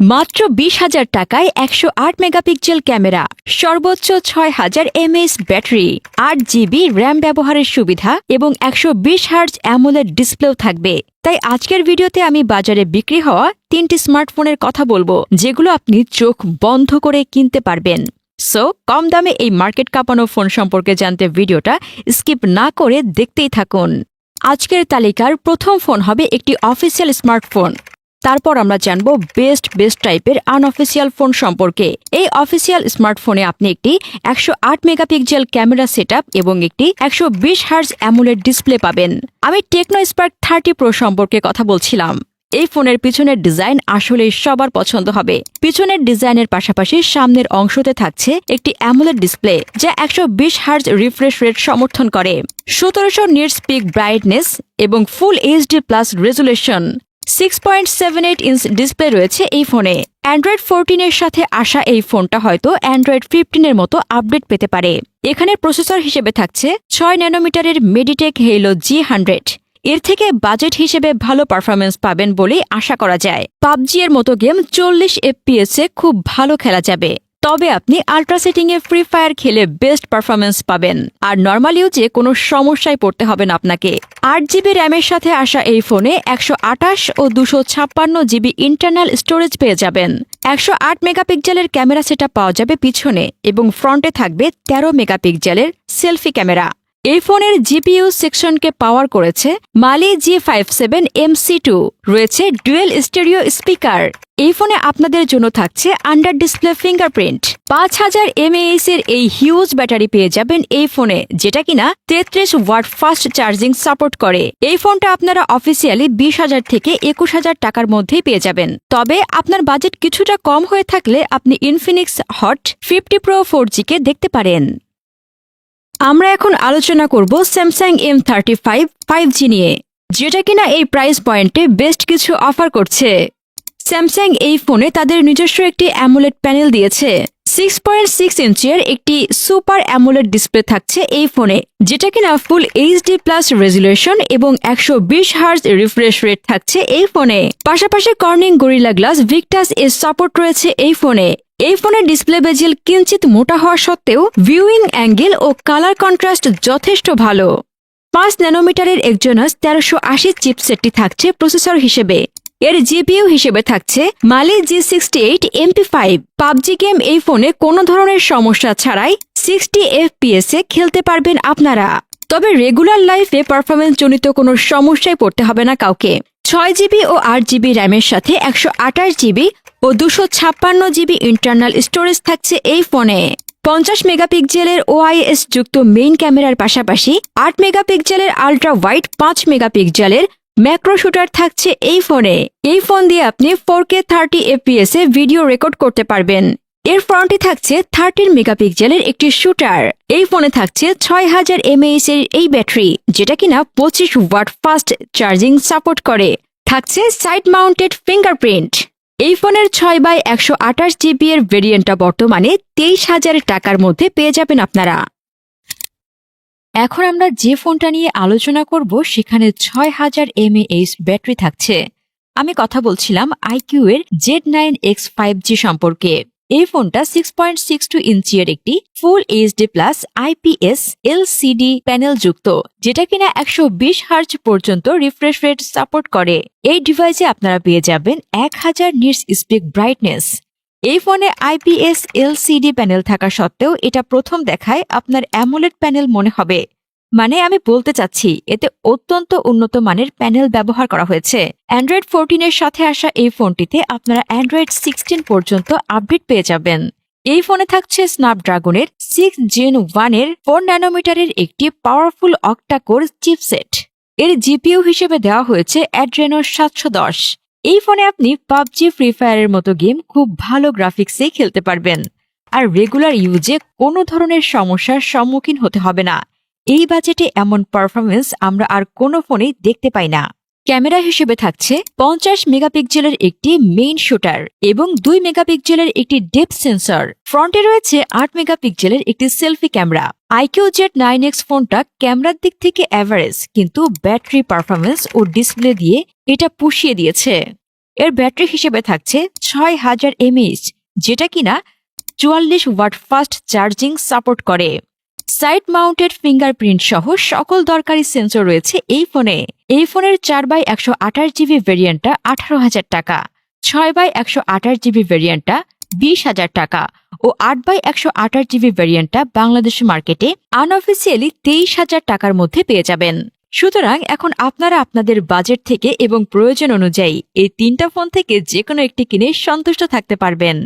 মাত্র বিশ হাজার টাকায় একশো আট মেগাপিক্সেল ক্যামেরা, সর্বোচ্চ ছয় হাজার এমএস ব্যাটারি, আট জিবি র্যাম ব্যবহারের সুবিধা এবং একশো বিশ হার্জ অ্যামোলেড ডিসপ্লেও থাকবে। তাই আজকের ভিডিওতে আমি বাজারে বিক্রি হওয়া তিনটি স্মার্টফোনের কথা বলব, যেগুলো আপনি চোখ বন্ধ করে কিনতে পারবেন। সো কম দামে এই মার্কেট কাঁপানো ফোন সম্পর্কে জানতে ভিডিওটা স্কিপ না করে দেখতেই থাকুন। আজকের তালিকার প্রথম ফোন হবে একটি অফিসিয়াল স্মার্টফোন। তারপর আমরা জানব বেস্ট বেস্ট টাইপের আনঅফিসিয়াল ফোন সম্পর্কে। এই অফিসিয়াল স্মার্টফোনে আপনি একটি একশো আট মেগাপিক্সেল ক্যামেরা সেট এবং একটি একশো বিশ হার্জ অ্যামুলেট ডিসপ্লে পাবেন। আমি টেকনো স্পার্ক থার্টি প্রো সম্পর্কে কথা বলছিলাম। এই ফোনের পিছনের ডিজাইন আসলে সবার পছন্দ হবে। পিছনের ডিজাইনের পাশাপাশি সামনের অংশতে থাকছে একটি অ্যামুলেট ডিসপ্লে যা একশো বিশ হার্জ রিফ্রেশ রেট সমর্থন করে। সতেরোশো নিটস পিক ব্রাইটনেস এবং full HD plus resolution six point seven eight inch display রয়েছে এই ফোনে অ্যান্ড্রয়েড ফোরটিনের সাথে আসা এই ফোনটা হয়তো অ্যান্ড্রয়েড ফিফটিনের মতো আপডেট পেতে পারে। এখানে প্রসেসর হিসেবে থাকছে ছয় ন্যানোমিটারের মেডিটেক হেইলো জি হান্ড্রেড এর থেকে বাজেট হিসেবে ভালো পারফরমেন্স পাবেন বলেই আশা করা যায়। পাবজি এর মতো গেম চল্লিশ এফপিএস এ খুব ভালো খেলা যাবে। তবে আপনি আল্ট্রা সেটিং এ ফ্রি ফায়ার খেলে বেস্ট পারফরমেন্স পাবেন। আর নর্মালিও যে কোনো সমস্যায় পড়তে হবে না আপনাকে। আট জিবি র্যামের সাথে আসা এই ফোনে একশো আঠাশ ও দুশো ছাপ্পান্ন জিবি ইন্টারনাল স্টোরেজ পেয়ে যাবেন। একশো আট মেগাপিক্সেলের ক্যামেরা সেটা পাওয়া যাবে পিছনে এবং ফ্রন্টে থাকবে তেরো মেগাপিক্সেলের সেলফি ক্যামেরা এই ফোনের জিপিইউ সেকশনকে পাওয়ার করেছে Mali G five seven MC two. রয়েছে ডুয়েল স্টেরিও স্পিকার। এই ফোনে আপনাদের জন্য থাকছে আন্ডার ডিসপ্লে ফিঙ্গারপ্রিন্ট। পাঁচ হাজার এমএএস এর এই হিউজ ব্যাটারি পেয়ে যাবেন এই ফোনে, যেটা কিনা তেত্রিশ ওয়াট ফাস্ট চার্জিং সাপোর্ট করে। এই ফোনটা আপনারা অফিসিয়ালি বিশ হাজার থেকে একুশ হাজার টাকার মধ্যেই পেয়ে যাবেন। তবে আপনার বাজেট কিছুটা কম হয়ে থাকলে আপনি Infinix Hot fifty Pro four কে দেখতে পারেন। আমরা এখন আলোচনা করব Samsung M thirty five five G নিয়ে, যেটা কিনা এই প্রাইস পয়েন্টে বেস্ট কিছু অফার করছে। স্যামসাং এই ফোনে তাদের নিজস্ব একটি অ্যামুলেট প্যানেল দিয়েছে। সিক্স পয়েন্ট সিক্স ইঞ্চের একটি সুপার অ্যামুলেট ডিসপ্লে থাকছে এই ফোনে যেটা কিনা ফুল এইচডি প্লাস রেজুলেশন এবং একশো বিশ হার্জ রিফ্রেশ রেট থাকছে এই ফোনে পাশাপাশি কর্নিং গরিলা গ্লাস ভিক্টাস এর সাপোর্ট রয়েছে এই ফোনে এই ফোনের ডিসপ্লে বেজেল কিঞ্চিত মোটা হওয়া সত্ত্বেও ভিউইং অ্যাঙ্গেল ও কালার কন্ট্রাস্ট যথেষ্ট ভালো। পাঁচ ন্যানোমিটারের একজনাস তেরোশো আশি চিপসেটটি থাকছে প্রসেসর হিসেবে। এর জিপিইউ হিসেবে থাকছে Mali G sixty eight MP five PUBG game এই ফোনে কোনো ধরনের সমস্যা ছাড়াই সিক্সটি এফপিএস এ খেলতে পারবেন আপনারা। তবে রেগুলার লাইফে পারফরমেন্স জনিত কোনো সমস্যায় পড়তে হবে না কাউকে। ছয় জিবি ও আট জিবি র্যামের সাথে একশো আঠাশ জিবি ও দুশো ছাপ্পান্ন জিবি ইন্টারনাল স্টোরেজ থাকছে এই ফোনে। পঞ্চাশ মেগাপিক্সেলের ওআইএস যুক্ত মেইন ক্যামেরার পাশাপাশি আট মেগাপিক্সেলের আল্ট্রা ওয়াইড পাঁচ মেগাপিক্সেলের ম্যাক্রো শুটার থাকছে এই ফোনে। এই ফোন দিয়ে আপনি ফোর কে থার্টি এফপিএস এ ভিডিও রেকর্ড করতে পারবেন। এর ফ্রন্টে থাকছে থার্টিন মেগাপিক্সেলের একটি শুটার এই ফোনে থাকছে ছয় হাজার এমএএস এর এই ব্যাটারি, যেটা কিনা পঁচিশ ওয়াট ফাস্ট চার্জিং সাপোর্ট করে। থাকছে সাইড মাউন্টেড ফিঙ্গারপ্রিন্ট এই ফোনের ছয় বাই একশো আঠাশ জিবি এর ভেরিয়েন্টটা বর্তমানে তেইশ হাজার টাকার মধ্যে পেয়ে যাবেন আপনারা। এখন আমরা যে ফোনটা নিয়ে আলোচনা করব, সেখানে ছয় হাজার এমএএইচ ব্যাটারি থাকছে। আমি কথা বলছিলাম আইকিউ এর Z nine X five G সম্পর্কে। এই ফোনটা six point six two inch এর একটি full HD plus IPS LCD panel যুক্ত, যেটা কিনা একশো বিশ হার্জ পর্যন্ত রিফ্রেশ রেট সাপোর্ট করে। এই ডিভাইসে আপনারা পেয়ে যাবেন এক হাজার নিটস স্পিক ব্রাইটনেস এই ফোনে আইপিএস এলসিডি প্যানেল থাকা সত্ত্বেও এটা প্রথম দেখায় আপনার অ্যামোলেড প্যানেল মনে হবে। মানে আমি বলতে চাচ্ছি, এতে অত্যন্ত উন্নত মানের প্যানেল ব্যবহার করা হয়েছে। অ্যান্ড্রয়েড ফোরটিনের সাথে আসা এই ফোনটিতে আপনারা অ্যান্ড্রয়েড সিক্সটিন পর্যন্ত আপডেট পেয়ে যাবেন। এই ফোনে থাকছে স্ন্যাপড্রাগনের সিক্স জেন ওয়ানের ফোর ন্যানোমিটারের একটি পাওয়ারফুল অক্টাকোর চিপসেট এর জিপিইউ হিসেবে দেওয়া হয়েছে অ্যাড্রেনো সাতশো দশ। এই ফোনে আপনি পাবজি ফ্রি ফায়ারের মতো গেম খুব ভালো গ্রাফিক্সে খেলতে পারবেন। আর রেগুলার ইউজে কোনো ধরনের সমস্যার সম্মুখীন হতে হবে না। এই বাজেটে এমন পারফরমেন্স আমরা আর কোনো ফোনেই দেখতে পাই না। ক্যামেরা হিসেবে থাকছে পঞ্চাশ মেগাপিক্সেলের একটি মেইন শুটার এবং দুই মেগাপিক্সেলের একটি ডেপ সেন্সর ফ্রন্টে রয়েছে আট মেগাপিক্সেলের একটি selfie camera iQOO Z nine X ফোনটা ক্যামেরার দিক থেকে অ্যাভারেজ কিন্তু ব্যাটারি পারফরমেন্স ও ডিসপ্লে দিয়ে এটা পুষিয়ে দিয়েছে। এর ব্যাটারি হিসেবে থাকছে ছয় হাজার এমএইচ, যেটা কিনা চুয়াল্লিশ ওয়াট ফাস্ট চার্জিং সাপোর্ট করে। সাইড মাউন্টেড ফিঙ্গারপ্রিন্ট সহ সকল দরকারি সেন্সর রয়েছে এই ফোনে। এই ফোনের চার বাই একশো আঠাশ জিবি ভেরিয়েন্টটা আঠারো হাজার টাকা, ছয় বাই একশো আঠাশ জিবি ভেরিয়েন্টটা বিশ হাজার টাকা ও আট বাই একশো আঠাশ জিবি ভেরিয়েন্টটা বাংলাদেশ মার্কেটে আনঅফিসিয়ালি তেইশ হাজার টাকার মধ্যে পেয়ে যাবেন। সুতরাং এখন আপনারা আপনাদের বাজেট থেকে এবং প্রয়োজন অনুযায়ী এই তিনটা ফোন থেকে যে কোনো একটি কিনে সন্তুষ্ট থাকতে পারবেন।